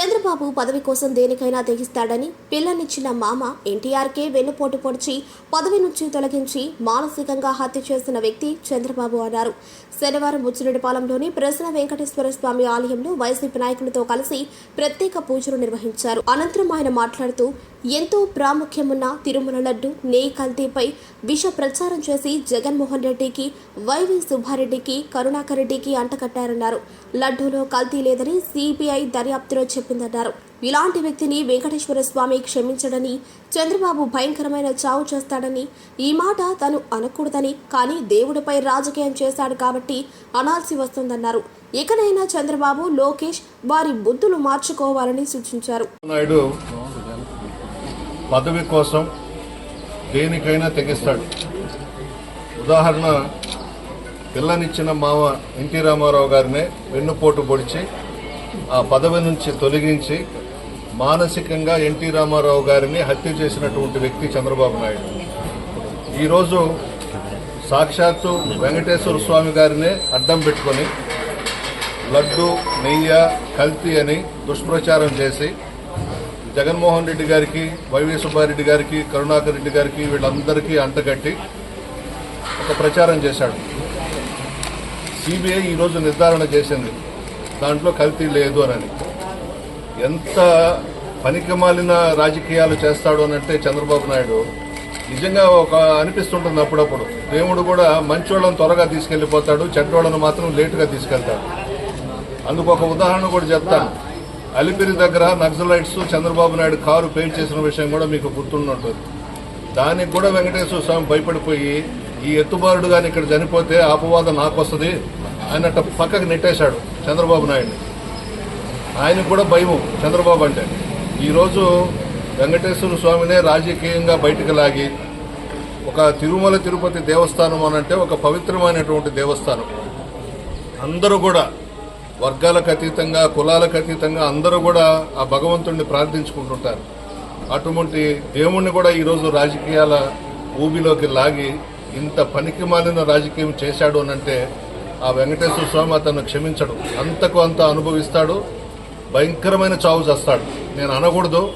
Centro Chandrababu పదవి కోసం దేనికైనా తెగిస్తాడని పిల్లనిచ్చిన మామ ఎన్టీఆర్కే వెన్నుపోటు పొడిచి పదవి నుంచి తొలగించి మానసికంగా హత్య చేసిన వ్యక్తి చంద్రబాబు అన్నారు. శనివారం ముచ్చిరెడ్డిపాలెంలోని ప్రసన్న వెంకటేశ్వర స్వామి ఆలయంలో వైసీపీ నాయకులతో కలిసి ప్రత్యేక పూజలు నిర్వహించారు. అనంతరం ఆయన మాట్లాడుతూ ఎంతో ప్రాముఖ్యమున్న తిరుమల లడ్డు నెయ్యి కల్తీపై విష ప్రచారం చేసి జగన్మోహన్ రెడ్డికి వైవి సుబ్బారెడ్డికి కరుణాకర్ రెడ్డికి అంటకట్టారన్నారు. లడ్డూలో కల్తీ లేదని సిబిఐ దర్యాప్తులో చెప్పిందన్నారు. ఇలాంటి వ్యక్తిని వెంకటేశ్వర స్వామి క్షమించడని చంద్రబాబు భయంకరమైన చావు చేస్తాడని ఈ మాట తను అనకూడదని కానీ దేవుడిపై రాజకీయం చేశాడు కాబట్టి అనాల్సి వస్తుందన్నారు. ఇకనైనా చంద్రబాబు లోకేష్ వారి బుద్ధులు మార్చుకోవాలని సూచించారు. నాయుడు పదవి కోసం దేనికైనా తెగిస్తాడు. ఉదాహరణ పిల్లనిచ్చిన మామ ఎన్టీ రామారావు గారినే వెన్నుపోటు పొడిచి ఆ పదవి నుంచి తొలగించి మానసికంగా ఎన్టీ రామారావు గారిని హత్య చేసినటువంటి వ్యక్తి చంద్రబాబు నాయుడు. ఈరోజు సాక్షాత్తు వెంకటేశ్వర స్వామి గారినే అడ్డం పెట్టుకొని లడ్డు నెయ్య కల్తీ అని దుష్ప్రచారం చేసి జగన్మోహన్ రెడ్డి గారికి వైవి సుబ్బారెడ్డి గారికి కరుణాకర్ రెడ్డి గారికి వీళ్ళందరికీ అంటగట్టి ఒక ప్రచారం చేశాడు. సిబిఐ ఈరోజు నిర్ధారణ చేసింది. దాంట్లో కల్తీ లేదు అని ఎంత పనికిమాలిన రాజకీయాలు చేస్తాడు అని అంటే చంద్రబాబు నాయుడు నిజంగా ఒక అనిపిస్తుంటుంది అప్పుడప్పుడు. దేవుడు కూడా మంచోళ్ళని త్వరగా తీసుకెళ్ళిపోతాడు చెడ్డోళ్ళను మాత్రం లేటుగా తీసుకెళ్తాడు. అందుకు ఒక ఉదాహరణ కూడా చెప్తాను. అలిపిరి దగ్గర నక్సలైట్స్ చంద్రబాబు నాయుడు కారు పేల్ చేసిన విషయం కూడా మీకు గుర్తుండుంటుంది. దానికి కూడా వెంకటేశ్వర స్వామి భయపడిపోయి ఈ ఎత్తుబారుడు కానీ ఇక్కడ చనిపోతే అపవాదం నాకు వస్తుంది అన్నట్టు పక్కకు నెట్టేశాడు చంద్రబాబు నాయుడిని ఆయనకు కూడా భయము చంద్రబాబు అంటే. ఈరోజు వెంకటేశ్వర స్వామినే రాజకీయంగా బయటకు లాగి ఒక తిరుమల తిరుపతి దేవస్థానం అనంటే ఒక పవిత్రమైనటువంటి దేవస్థానం. అందరూ కూడా వర్గాలకు అతీతంగా కులాలకు అతీతంగా అందరూ కూడా ఆ భగవంతుడిని ప్రార్థించుకుంటుంటారు. అటువంటి దేవుణ్ణి కూడా ఈరోజు రాజకీయాల ఊబిలోకి లాగి ఇంత పనికి మాలిన రాజకీయం చేశాడు అనంటే ఆ వెంకటేశ్వర స్వామి అతను క్షమించడు. అంతకు అంత అనుభవిస్తాడు. భయంకరమైన చావు చేస్తాడు. నేను అనకూడదు.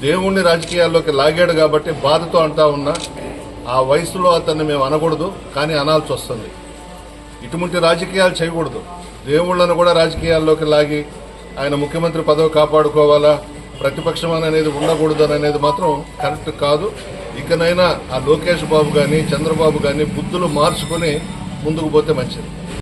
దేవుణ్ణి రాజకీయాల్లోకి లాగాడు కాబట్టి బాధతో అంటా ఉన్నా. ఆ వయసులో అతన్ని మేము అనకూడదు కానీ అనాల్సి వస్తుంది. ఇటువంటి రాజకీయాలు చేయకూడదు. దేవుళ్ళను కూడా రాజకీయాల్లోకి లాగి ఆయన ముఖ్యమంత్రి పదవి కాపాడుకోవాలా? ప్రతిపక్షం అనేది ఉండకూడదు అనేది మాత్రం కరెక్ట్ కాదు. ఇకనైనా ఆ లోకేష్ బాబు కానీ చంద్రబాబు కానీ బుద్ధులు మార్చుకుని ముందుకు పోతే మంచిది.